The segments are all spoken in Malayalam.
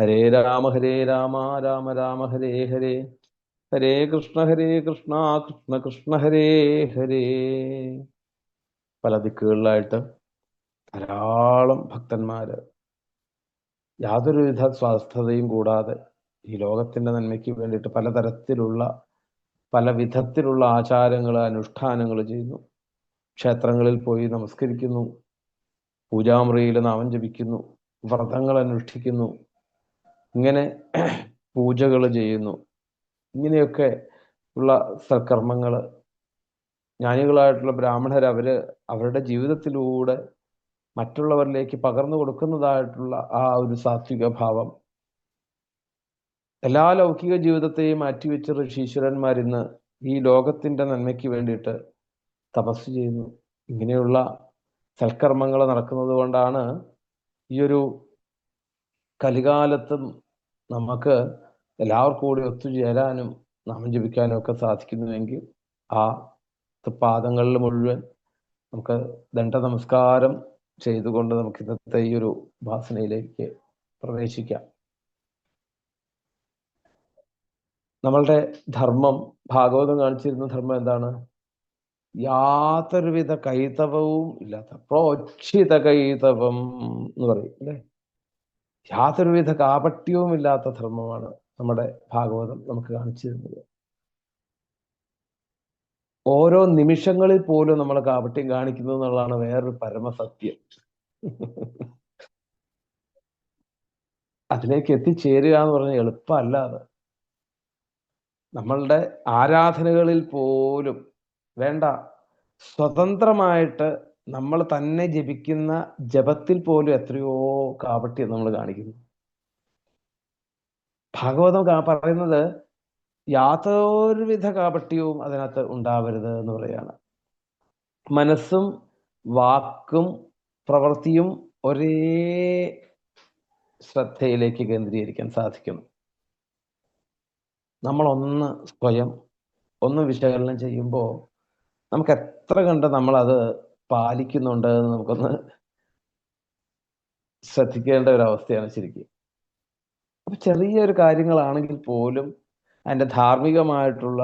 ഹരേ രാമ ഹരേ രാമ രാമ രാമ ഹരേ ഹരേ. ഹരേ കൃഷ്ണ ഹരേ കൃഷ്ണ കൃഷ്ണ കൃഷ്ണ ഹരേ ഹരേ. പല ദിക്കുകളിലായിട്ട് ധാരാളം ഭക്തന്മാര് യാതൊരുവിധ സ്വാസ്ഥതയും കൂടാതെ ഈ ലോകത്തിന്റെ നന്മയ്ക്ക് വേണ്ടിയിട്ട് പലതരത്തിലുള്ള പല വിധത്തിലുള്ള ആചാരങ്ങൾ അനുഷ്ഠാനങ്ങൾ ചെയ്യുന്നു. ക്ഷേത്രങ്ങളിൽ പോയി നമസ്കരിക്കുന്നു. പൂജാമുറിയിൽ നാമം ജപിക്കുന്നു. വ്രതങ്ങൾ അനുഷ്ഠിക്കുന്നു. ഇങ്ങനെ പൂജകൾ ചെയ്യുന്നു. ഇങ്ങനെയൊക്കെ ഉള്ള സൽക്കർമ്മങ്ങൾ ജ്ഞാനികളായിട്ടുള്ള ബ്രാഹ്മണർ അവർ അവരുടെ ജീവിതത്തിലൂടെ മറ്റുള്ളവരിലേക്ക് പകർന്നു കൊടുക്കുന്നതായിട്ടുള്ള ആ ഒരു സാത്വിക ഭാവം. എല്ലാ ലൗകിക ജീവിതത്തെയും മാറ്റിവെച്ച ഋഷീശ്വരന്മാർ ഇന്ന് ഈ ലോകത്തിന്റെ നന്മയ്ക്ക് വേണ്ടിയിട്ട് തപസ് ചെയ്യുന്നു. ഇങ്ങനെയുള്ള സൽക്കർമ്മങ്ങൾ നടക്കുന്നത് കൊണ്ടാണ് ഈ ഒരു കലികാലത്തും നമുക്ക് എല്ലാവർക്കും കൂടി ഒത്തുചേരാനും നാമം ജപിക്കാനും ഒക്കെ സാധിക്കുന്നുവെങ്കിൽ ആ പാദങ്ങളിൽ മുഴുവൻ നമുക്ക് ദണ്ഡ നമസ്കാരം ചെയ്തുകൊണ്ട് നമുക്ക് ഇന്നത്തെ ഈ ഒരു ഉപാസനയിലേക്ക് പ്രവേശിക്കാം. നമ്മളുടെ ധർമ്മം ഭാഗവതം കാണിച്ചിരുന്ന ധർമ്മം എന്താണ്? യാതൊരുവിധ കൈതവവും ഇല്ലാത്ത പ്രോക്ഷിത കൈതവം എന്ന് പറയും അല്ലെ? യാതൊരുവിധ കാപട്യവും ഇല്ലാത്ത ധർമ്മമാണ് നമ്മുടെ ഭാഗവതം നമുക്ക് കാണിച്ചു തരുന്നത് ഓരോ നിമിഷങ്ങളിൽ പോലും നമ്മൾ കാപട്യം കാണിക്കുന്നു എന്നുള്ളതാണ് വേറൊരു പരമസത്യം. അതിലേക്ക് എത്തിച്ചേരുക എന്ന് പറഞ്ഞാൽ എളുപ്പമല്ല അത്. നമ്മളുടെ ആരാധനകളിൽ പോലും വേണ്ട സ്വതന്ത്രമായിട്ട് നമ്മൾ തന്നെ ജപിക്കുന്ന ജപത്തിൽ പോലും എത്രയോ കാപട്യം നമ്മൾ കാണിക്കുന്നു. ഭാഗവതം പറയുന്നത് യാതൊരുവിധ കാപട്യവും അതിനകത്ത് ഉണ്ടാവരുത് എന്ന് പറയാണ് മനസ്സും വാക്കും പ്രവൃത്തിയും ഒരേ ശ്രദ്ധയിലേക്ക് കേന്ദ്രീകരിക്കാൻ സാധിക്കണം നമ്മൾ ഒന്ന് സ്വയം ഒന്ന് വിശകലനം ചെയ്യുമ്പോൾ നമുക്ക് എത്ര കണ്ട് നമ്മൾ അത് പാലിക്കുന്നുണ്ട് എന്ന് നമുക്കൊന്ന് ശ്രദ്ധിക്കേണ്ട ഒരു അവസ്ഥയാണ് ശരിക്കും. അപ്പൊ ചെറിയൊരു കാര്യങ്ങളാണെങ്കിൽ പോലും അതിന്റെ ധാർമ്മികമായിട്ടുള്ള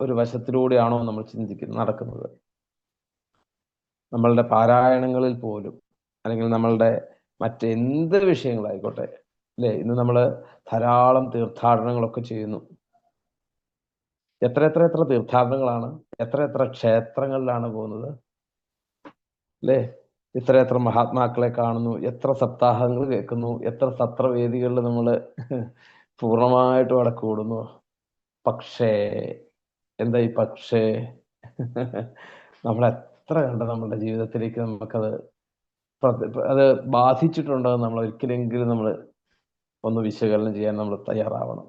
ഒരു വശത്തിലൂടെയാണോ നമ്മൾ ചിന്തിക്കുന്നത് നടക്കുന്നത്? നമ്മളുടെ പാരായണങ്ങളിൽ പോലും അല്ലെങ്കിൽ നമ്മളുടെ മറ്റെന്ത് വിഷയങ്ങളായിക്കോട്ടെ അല്ലേ? ഇന്ന് നമ്മൾ ധാരാളം തീർത്ഥാടനങ്ങളൊക്കെ ചെയ്യുന്നു. എത്ര എത്ര എത്ര തീർത്ഥാടനങ്ങളാണ്? എത്ര എത്ര ക്ഷേത്രങ്ങളിലാണ് പോകുന്നത്? അല്ലേ എത്ര എത്ര മഹാത്മാക്കളെ കാണുന്നു? എത്ര സപ്താഹങ്ങൾ കേൾക്കുന്നു? എത്ര സത്രവേദികളിൽ നമ്മൾ പൂർണമായിട്ടും അവിടെ കൂടുന്നു പക്ഷേ എന്താ ഈ പക്ഷേ? നമ്മൾ എത്ര കണ്ട നമ്മുടെ ജീവിതത്തിലേക്ക് നമുക്കത് അത് ബാധിച്ചിട്ടുണ്ടോ നമ്മൾ ഒരിക്കലെങ്കിലും നമ്മൾ ഒന്ന് വിശകലനം ചെയ്യാൻ നമ്മൾ തയ്യാറാവണം.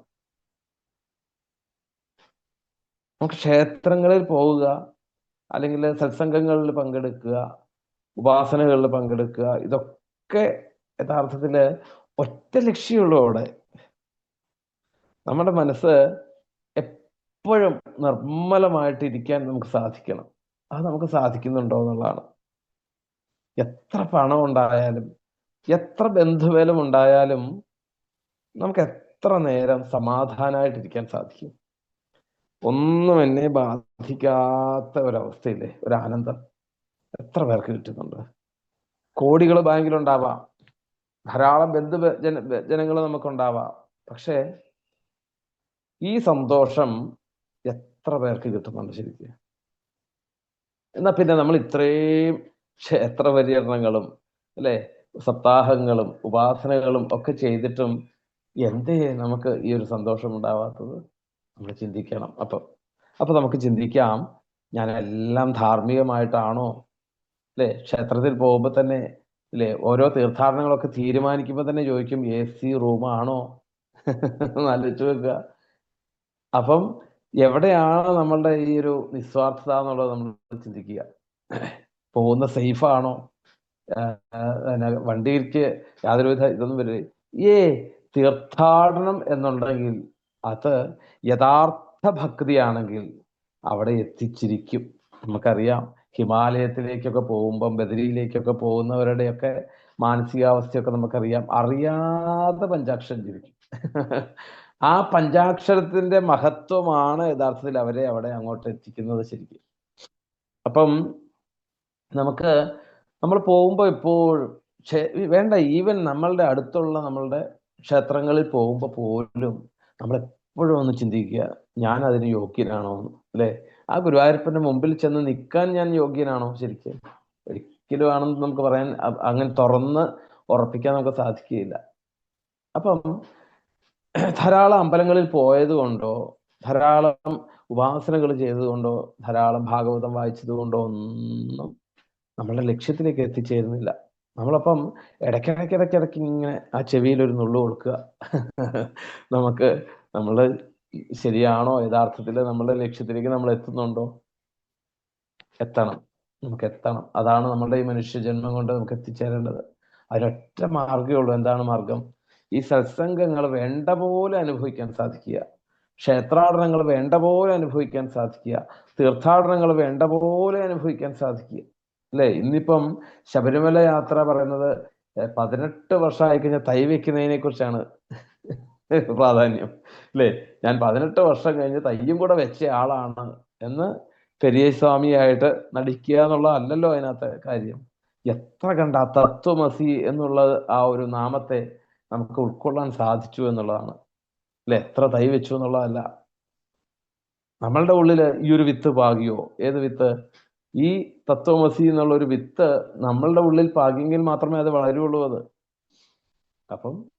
നമുക്ക് ക്ഷേത്രങ്ങളിൽ പോവുക അല്ലെങ്കിൽ സത്സംഗങ്ങളിൽ പങ്കെടുക്കുക ഉപാസനകളിൽ പങ്കെടുക്കുക ഇതൊക്കെ യഥാർത്ഥത്തിൽ ഒറ്റ ലക്ഷ്യമുള്ളതോടെ നമ്മുടെ മനസ്സ് എപ്പോഴും നിർമ്മലമായിട്ട് ഇരിക്കാൻ നമുക്ക് സാധിക്കണം. അത് നമുക്ക് സാധിക്കുന്നുണ്ടോ എന്നുള്ളതാണ്. എത്ര പണം ഉണ്ടായാലും എത്ര ബന്ധുബലം ഉണ്ടായാലും നമുക്ക് എത്ര നേരം സമാധാനമായിട്ടിരിക്കാൻ സാധിക്കും. ഒന്നും എന്നെ ബാധിക്കാത്ത ഒരവസ്ഥയില്ലേ? ഒരു ആനന്ദം എത്ര പേർക്ക് കിട്ടുന്നുണ്ട്? കോടികൾ ബാങ്കിലുണ്ടാവാം. ധാരാളം ബന്ധു ജന ജനങ്ങൾ നമുക്കുണ്ടാവാം. പക്ഷേ ഈ സന്തോഷം എത്ര പേർക്ക് കിട്ടുന്നുണ്ട് ശരിക്കും? എന്നാ പിന്നെ നമ്മൾ ഇത്രയും ക്ഷേത്ര പര്യടനങ്ങളും അല്ലെ? സപ്താഹങ്ങളും ഉപാസനകളും ഒക്കെ ചെയ്തിട്ടും എന്തേ നമുക്ക് ഈ ഒരു സന്തോഷം ഉണ്ടാവാത്തത്? നമ്മൾ ചിന്തിക്കണം. അപ്പം അപ്പൊ നമുക്ക് ചിന്തിക്കാം ഞാൻ എല്ലാം ധാർമ്മികമായിട്ടാണോ അല്ലെ ക്ഷേത്രത്തിൽ പോകുമ്പോൾ തന്നെ അല്ലെ ഓരോ തീർത്ഥാടനങ്ങളൊക്കെ തീരുമാനിക്കുമ്പോൾ തന്നെ ചോദിക്കും എ സി റൂമാണോ ആലോചിച്ച് വെക്കുക. അപ്പം എവിടെയാണ് നമ്മളുടെ ഈ ഒരു നിസ്വാർത്ഥത എന്നുള്ളത് നമ്മൾ ചിന്തിക്കുക. പോകുന്ന സേഫ് ആണോ? വണ്ടിക്ക് യാതൊരുവിധ ഇതൊന്നും വരില്ല. ഏ തീർത്ഥാടനം എന്നുണ്ടെങ്കിൽ അത് യഥാർത്ഥ ഭക്തിയാണെങ്കിൽ അവിടെ എത്തിച്ചിരിക്കും. നമുക്കറിയാം. ഹിമാലയത്തിലേക്കൊക്കെ പോകുമ്പം ബദരിയിലേക്കൊക്കെ പോകുന്നവരുടെയൊക്കെ മാനസികാവസ്ഥയൊക്കെ നമുക്കറിയാം. അറിയാതെ പഞ്ചാക്ഷരം ജീവിക്കും ആ പഞ്ചാക്ഷരത്തിന്റെ മഹത്വമാണ് യഥാർത്ഥത്തിൽ അവരെ അവിടെ അങ്ങോട്ട് എത്തിക്കുന്നത് ശരിക്കും. അപ്പം നമുക്ക് നമ്മൾ പോകുമ്പോൾ എപ്പോഴും വേണ്ട ഈവൻ നമ്മളുടെ അടുത്തുള്ള നമ്മളുടെ ക്ഷേത്രങ്ങളിൽ പോകുമ്പോൾ പോലും നമ്മൾ എപ്പോഴും ഒന്ന് ചിന്തിക്കുക ഞാൻ അതിന് യോഗ്യനാണോ അല്ലെ? ആ ഗുരുവായൂരപ്പന്റെ മുമ്പിൽ ചെന്ന് നിൽക്കാൻ ഞാൻ യോഗ്യനാണോ ശരിക്കും? ഒരിക്കലും ആണെന്ന് നമുക്ക് പറയാൻ അങ്ങനെ തുറന്ന് ഉറപ്പിക്കാൻ നമുക്ക് സാധിക്കുകയില്ല. അപ്പം ധാരാളം അമ്പലങ്ങളിൽ പോയത് കൊണ്ടോ ധാരാളം ഉപാസനകൾ ചെയ്തതുകൊണ്ടോ ധാരാളം ഭാഗവതം വായിച്ചത് കൊണ്ടോ ഒന്നും നമ്മളുടെ ലക്ഷ്യത്തിലേക്ക് എത്തിച്ചേരുന്നില്ല. നമ്മളപ്പം ഇടയ്ക്കിടയ്ക്കിടയ്ക്കിടയ്ക്ക് ഇങ്ങനെ ആ ചെവിയിൽ ഒരു നുള്ളു കൊടുക്കുക. നമുക്ക് നമ്മൾ ശരിയാണോ യഥാർത്ഥത്തിൽ നമ്മുടെ ലക്ഷ്യത്തിലേക്ക് നമ്മൾ എത്തുന്നുണ്ടോ? എത്തണം. നമുക്ക് എത്തണം. അതാണ് നമ്മുടെ ഈ മനുഷ്യ ജന്മം കൊണ്ട് നമുക്ക് എത്തിച്ചേരേണ്ടത്. അതിനൊറ്റ മാർഗമേ ഉള്ളൂ. എന്താണ് മാർഗം ഈ സത്സംഗങ്ങൾ വേണ്ട പോലെ അനുഭവിക്കാൻ സാധിക്കുക. ക്ഷേത്രാടനങ്ങൾ വേണ്ട പോലെ അനുഭവിക്കാൻ സാധിക്കുക. തീർത്ഥാടനങ്ങൾ വേണ്ട പോലെ അനുഭവിക്കാൻ സാധിക്കുക. അല്ലെ? ഇന്നിപ്പം ശബരിമല യാത്ര പറയുന്നത് പതിനെട്ട് വർഷമായി കഴിഞ്ഞാൽ തൈ വെക്കുന്നതിനെ കുറിച്ചാണ് പ്രാധാന്യം. അല്ലെ? ഞാൻ പതിനെട്ട് വർഷം കഴിഞ്ഞ് തയ്യും കൂടെ വെച്ച ആളാണ് എന്ന് പെരിയ സ്വാമിയായിട്ട് നടിക്കുക എന്നുള്ളതല്ലല്ലോ അതിനകത്തെ കാര്യം. എത്ര കണ്ട തത്വമസി എന്നുള്ള ആ ഒരു നാമത്തെ നമുക്ക് ഉൾക്കൊള്ളാൻ സാധിച്ചു എന്നുള്ളതാണ്. അല്ലെ? എത്ര തൈ വെച്ചു എന്നുള്ളതല്ല. നമ്മളുടെ ഉള്ളിൽ ഈ ഒരു വിത്ത് പാകിയോ? ഏത് വിത്ത്? ഈ തത്വമസി എന്നുള്ള ഒരു വിത്ത് നമ്മളുടെ ഉള്ളിൽ പാകിയെങ്കിൽ മാത്രമേ അത് വളരുള്ളൂ അത്. അപ്പം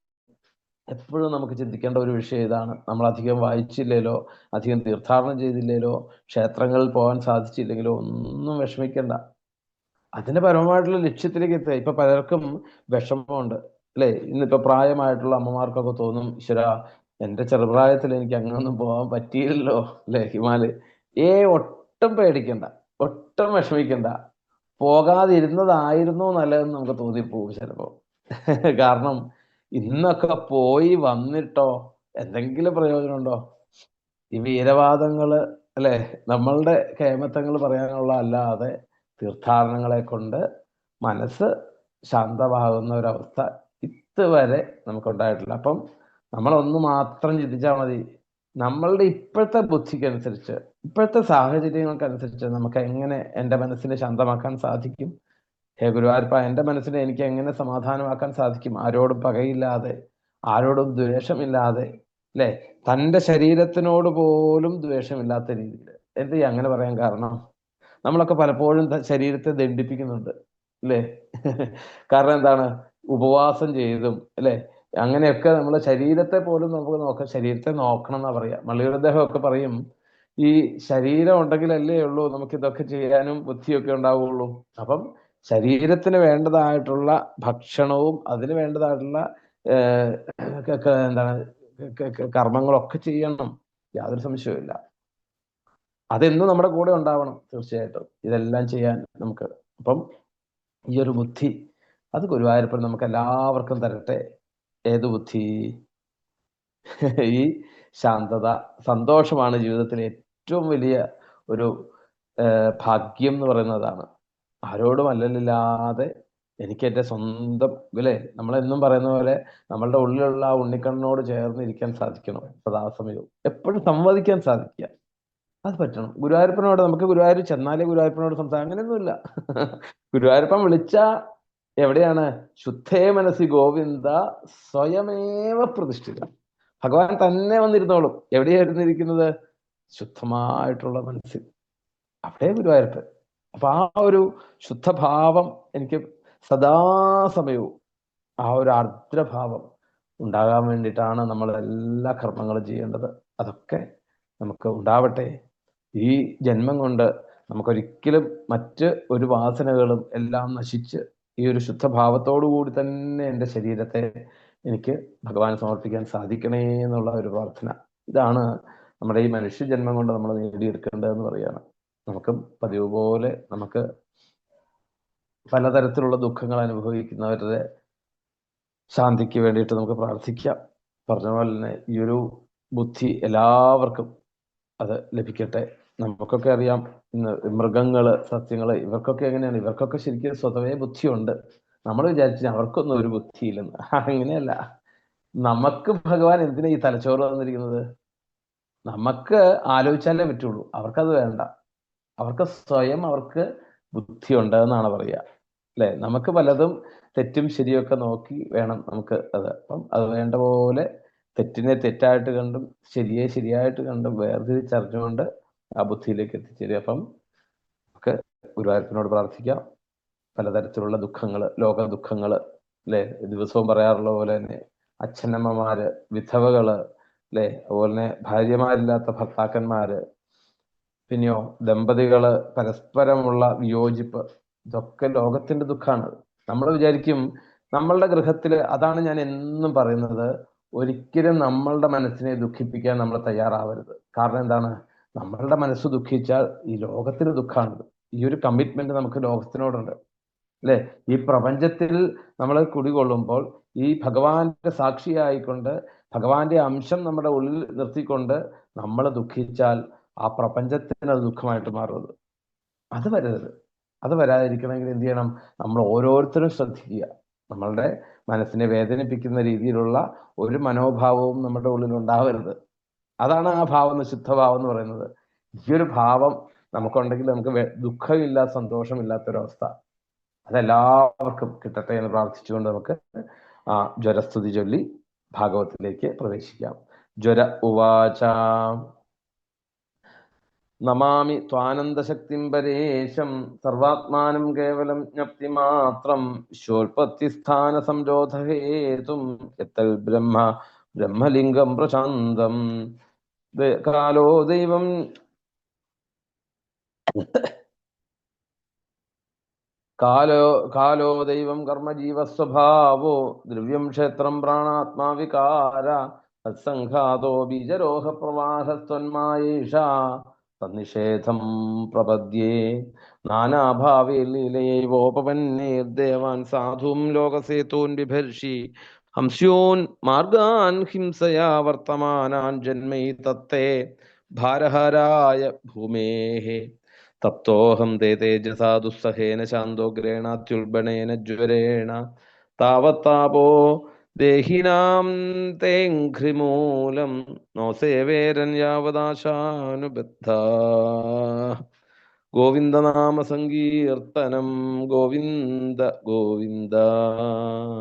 എപ്പോഴും നമുക്ക് ചിന്തിക്കേണ്ട ഒരു വിഷയം ഇതാണ്. നമ്മൾ അധികം വായിച്ചില്ലേലോ അധികം തീർത്ഥാടനം ചെയ്തില്ലേലോ ക്ഷേത്രങ്ങളിൽ പോകാൻ സാധിച്ചില്ലെങ്കിലോ ഒന്നും വിഷമിക്കണ്ട. അതിന്റെ പരമമായിട്ടുള്ള ലക്ഷ്യത്തിലേക്ക് എത്തുക. ഇപ്പൊ പലർക്കും വിഷമമുണ്ട്. അല്ലെ? ഇന്നിപ്പോ പ്രായമായിട്ടുള്ള അമ്മമാർക്കൊക്കെ തോന്നും ഈശ്വര എന്റെ ചെറുപ്രായത്തിൽ എനിക്ക് അങ്ങനൊന്നും പോകാൻ പറ്റിയില്ലല്ലോ അല്ലെ ഹിമാലയ ഏ ഒട്ടും പേടിക്കണ്ട. ഒട്ടും വിഷമിക്കണ്ട. പോകാതിരുന്നതായിരുന്നു നല്ലതെന്ന് നമുക്ക് തോന്നിപ്പോകും ചിലപ്പോ. കാരണം ഇന്നൊക്കെ പോയി വന്നിട്ടോ എന്തെങ്കിലും പ്രയോജനമുണ്ടോ? ഈ വീരവാദങ്ങൾ അല്ലെ? നമ്മളുടെ കേമത്തങ്ങൾ പറയാനുള്ള അല്ലാതെ തീർത്ഥാടനങ്ങളെ കൊണ്ട് മനസ്സ് ശാന്തമാകുന്ന ഒരവസ്ഥ ഇതുവരെ നമുക്കുണ്ടായിട്ടില്ല. അപ്പം നമ്മളൊന്ന് മാത്രം ചിന്തിച്ചാൽ മതി. നമ്മളുടെ ഇപ്പോഴത്തെ ബുദ്ധിക്കനുസരിച്ച് ഇപ്പോഴത്തെ സാഹചര്യങ്ങൾക്കനുസരിച്ച് നമുക്ക് എങ്ങനെ എന്റെ മനസ്സിനെ ശാന്തമാക്കാൻ സാധിക്കും? ഹേ ഗുരുവായൂരപ്പ എന്റെ മനസ്സിനെ എനിക്ക് എങ്ങനെ സമാധാനമാക്കാൻ സാധിക്കും? ആരോടും പകയില്ലാതെ ആരോടും ദ്വേഷമില്ലാതെ അല്ലെ? തന്റെ ശരീരത്തിനോട് പോലും ദ്വേഷമില്ലാത്ത രീതിയിൽ. എന്ത് അങ്ങനെ പറയാൻ കാരണം? നമ്മളൊക്കെ പലപ്പോഴും ശരീരത്തെ ദണ്ഡിപ്പിക്കുന്നുണ്ട് അല്ലേ? കാരണം എന്താണ്? ഉപവാസം ചെയ്തും അല്ലേ? അങ്ങനെയൊക്കെ നമ്മൾ ശരീരത്തെ പോലും നമുക്ക് നോക്കാം ശരീരത്തെ നോക്കണം എന്നാ പറയാ. മള്ളിയുടെ ഒക്കെ പറയും ഈ ശരീരം ഉണ്ടെങ്കിലല്ലേ ഉള്ളൂ നമുക്ക് ഇതൊക്കെ ചെയ്യാനും ബുദ്ധിയൊക്കെ ഉണ്ടാവുള്ളൂ. അപ്പം ശരീരത്തിന് വേണ്ടതായിട്ടുള്ള ഭക്ഷണവും അതിന് വേണ്ടതായിട്ടുള്ള എന്താണ് കർമ്മങ്ങളൊക്കെ ചെയ്യണം. യാതൊരു സംശയവുമില്ല അതെന്നും നമ്മുടെ കൂടെ ഉണ്ടാവണം തീർച്ചയായിട്ടും. ഇതെല്ലാം ചെയ്യാൻ നമുക്ക്. അപ്പം ഈ ഒരു ബുദ്ധി അത് ഗുരുവായൂരപ്പൻ നമുക്ക് എല്ലാവർക്കും തരട്ടെ. ഏത് ബുദ്ധി? ഈ ശാന്തത. സന്തോഷമാണ് ജീവിതത്തിലെ ഏറ്റവും വലിയ ഒരു ഭാഗ്യം എന്ന് പറയുന്നതാണ്. ആരോടും അല്ലല്ലാതെ എനിക്ക് എന്റെ സ്വന്തം അല്ലേ നമ്മളെന്നും പറയുന്ന പോലെ നമ്മളുടെ ഉള്ളിലുള്ള ആ ഉണ്ണിക്കണ്ണനോട് ചേർന്ന് ഇരിക്കാൻ സാധിക്കണം. സദാസമയവും. എപ്പോഴും സംവദിക്കാൻ സാധിക്കുക. അത് പറ്റണം. ഗുരുവായൂരപ്പനോട് നമുക്ക് ഗുരുവായൂർ ചെന്നാലേ ഗുരുവായൂരപ്പനോട് സംസാരം അങ്ങനെയൊന്നുമില്ല. ഗുരുവായൂരപ്പൻ വിളിച്ച എവിടെയാണ്? ശുദ്ധേ മനസ്സി ഗോവിന്ദ സ്വയമേവ പ്രതിഷ്ഠിത. ഭഗവാൻ തന്നെ വന്നിരുന്നോളും. എവിടെയായിരുന്നു ഇരിക്കുന്നത്? ശുദ്ധമായിട്ടുള്ള മനസ്സിൽ. അവിടെ ഗുരുവായൂരപ്പൻ. അപ്പൊ ആ ഒരു ശുദ്ധഭാവം എനിക്ക് സദാസമയവും ആ ഒരു ആർദ്രഭാവം ഉണ്ടാകാൻ വേണ്ടിയിട്ടാണ് നമ്മൾ എല്ലാ കർമ്മങ്ങളും ചെയ്യേണ്ടത്. അതൊക്കെ നമുക്ക് ഉണ്ടാവട്ടെ. ഈ ജന്മം കൊണ്ട് നമുക്കൊരിക്കലും മറ്റ് ഒരു വാസനകളും എല്ലാം നശിച്ച് ഈ ഒരു ശുദ്ധഭാവത്തോടു കൂടി തന്നെ എന്റെ ശരീരത്തെ എനിക്ക് ഭഗവാൻ സമർപ്പിക്കാൻ സാധിക്കണേ എന്നുള്ള ഒരു പ്രാർത്ഥന. ഇതാണ് നമ്മുടെ ഈ മനുഷ്യ ജന്മം കൊണ്ട് നമ്മൾ നേടിയെടുക്കേണ്ടതെന്ന് പറയാണ് നമുക്ക് പതിവ് പോലെ നമുക്ക് പലതരത്തിലുള്ള ദുഃഖങ്ങൾ അനുഭവിക്കുന്നവരുടെ ശാന്തിക്ക് വേണ്ടിയിട്ട് നമുക്ക് പ്രാർത്ഥിക്കാം. പറഞ്ഞ പോലെ തന്നെ ഈ ഒരു ബുദ്ധി എല്ലാവർക്കും അത് ലഭിക്കട്ടെ. നമുക്കൊക്കെ അറിയാം ഇന്ന് മൃഗങ്ങൾ സത്യങ്ങൾ ഇവർക്കൊക്കെ എങ്ങനെയാണ്? ഇവർക്കൊക്കെ ശരിക്കും സ്വതവേ ബുദ്ധിയുണ്ട്. നമ്മൾ വിചാരിച്ചു അവർക്കൊന്നും ഒരു ബുദ്ധിയില്ലെന്ന്. അങ്ങനെയല്ല. നമുക്ക് ഭഗവാൻ എന്തിനാ ഈ തലച്ചോറ് തന്നിരിക്കുന്നത്? നമുക്ക് ആലോചിച്ചാലേ പറ്റുള്ളൂ. അവർക്കത് വേണ്ട. അവർക്ക് സ്വയം അവർക്ക് ബുദ്ധി ഉണ്ട് എന്നാണ് പറയുക. അല്ലെ? നമുക്ക് പലതും തെറ്റും ശരിയൊക്കെ നോക്കി വേണം നമുക്ക് അത്. അപ്പം അത് വേണ്ട പോലെ തെറ്റിനെ തെറ്റായിട്ട് കണ്ടും ശരിയെ ശരിയായിട്ട് കണ്ടും വേർതിരിച്ചറിഞ്ഞുകൊണ്ട് ആ ബുദ്ധിയിലേക്ക് എത്തിച്ചേരും അപ്പം നമുക്ക് ഗുരുവായൂരപ്പനോട് പ്രാർത്ഥിക്കാം. പലതരത്തിലുള്ള ദുഃഖങ്ങൾ ലോക ദുഃഖങ്ങൾ അല്ലെ? ദിവസവും പറയാറുള്ള പോലെ തന്നെ അച്ഛനമ്മമാര് വിധവകൾ അല്ലെ? അതുപോലെ തന്നെ ഭാര്യമാരില്ലാത്ത ഭർത്താക്കന്മാര് പിന്നെയോ ദമ്പതികൾ പരസ്പരമുള്ള വിയോജിപ്പ് ഇതൊക്കെ ലോകത്തിന്റെ ദുഃഖമാണ് നമ്മൾ വിചാരിക്കും നമ്മളുടെ ഗൃഹത്തിൽ അതാണ് ഞാൻ എന്നും പറയുന്നത് ഒരിക്കലും നമ്മളുടെ മനസ്സിനെ ദുഃഖിപ്പിക്കാൻ നമ്മൾ തയ്യാറാവരുത്. കാരണം എന്താണ്? നമ്മളുടെ മനസ്സ് ദുഃഖിച്ചാൽ ഈ ലോകത്തിന് ദുഃഖമാണിത് ഈ ഒരു കമ്മിറ്റ്മെന്റ് നമുക്ക് ലോകത്തിനോടുണ്ട്. അല്ലെ? ഈ പ്രപഞ്ചത്തിൽ നമ്മൾ കുടികൊള്ളുമ്പോൾ ഈ ഭഗവാന്റെ സാക്ഷിയായിക്കൊണ്ട് ഭഗവാന്റെ അംശം നമ്മുടെ ഉള്ളിൽ നിർത്തിക്കൊണ്ട് നമ്മൾ ദുഃഖിച്ചാൽ ആ പ്രപഞ്ചത്തിന് അത് ദുഃഖമായിട്ട് മാറുന്നത്. അത് വരരുത്. അത് വരാതിരിക്കണമെങ്കിൽ എന്ത് ചെയ്യണം? നമ്മൾ ഓരോരുത്തരും ശ്രദ്ധിക്കുക. നമ്മളുടെ മനസ്സിനെ വേദനിപ്പിക്കുന്ന രീതിയിലുള്ള ഒരു മനോഭാവവും നമ്മുടെ ഉള്ളിൽ ഉണ്ടാവരുത്. അതാണ് ആ ഭാവം നിശുദ്ധഭാവം എന്ന് പറയുന്നത്. ഈ ഒരു ഭാവം നമുക്കുണ്ടെങ്കിൽ നമുക്ക് ദുഃഖമില്ല സന്തോഷമില്ലാത്തൊരവസ്ഥ. അതെല്ലാവർക്കും കിട്ടട്ടെ എന്ന് പ്രാർത്ഥിച്ചുകൊണ്ട് നമുക്ക് ആ ജ്വരസ്തുതി ചൊല്ലി ഭാഗവത്തിലേക്ക് പ്രവേശിക്കാം. ജ്വര ഉവാച. നമാമി ത്വാനന്ദശക്തിം പരേശം സർവാത്മാനം കേവലം ജ്ഞപ്തി മാത്രം വിശ്വോൽപത്തിസ്ഥാന സംരോധഹേതും എത്തൽ ബ്രഹ്മ ബ്രഹ്മലിംഗം പ്രശാന്തം. കാലോ ദൈവം കാലോ കാലോ ദൈവം കർമ്മജീവസ്വഭാവോ ദ്രവ്യം ക്ഷേത്രം പ്രാണാത്മാവികാര തത്സംഘാതോ ബീജരോഹ പ്രവാഹസ്ത്വന്മായേഷ തന്നിഷേധം പ്രപദ്യേ. നാനാഭാവേ ദേവാൻ സാധും ലോകസേതൂൻ വിഭർഷി. ഹംസ്യോൻ മാർഗാൻ ഹിംസയാ വർത്തമാനാൻ ജന്മൈ തത്തേ. ഭാരഹരായ ഭൂമേഹേ. തപ്തോഹം തേ തേജസാ ദുസ്സഹേന ശാന്തോഗ്രേണാത്യുൽബണേന ജ്വരേണ. താവത്താപോ ദേഹിനാം തേഘ്രിമൂലം നോ സേവേരൻ യാവദാശാനുബദ്ധ. ഗോവിന്ദനാമ സങ്കീർത്തനം ഗോവിന്ദ ഗോവിന്ദ.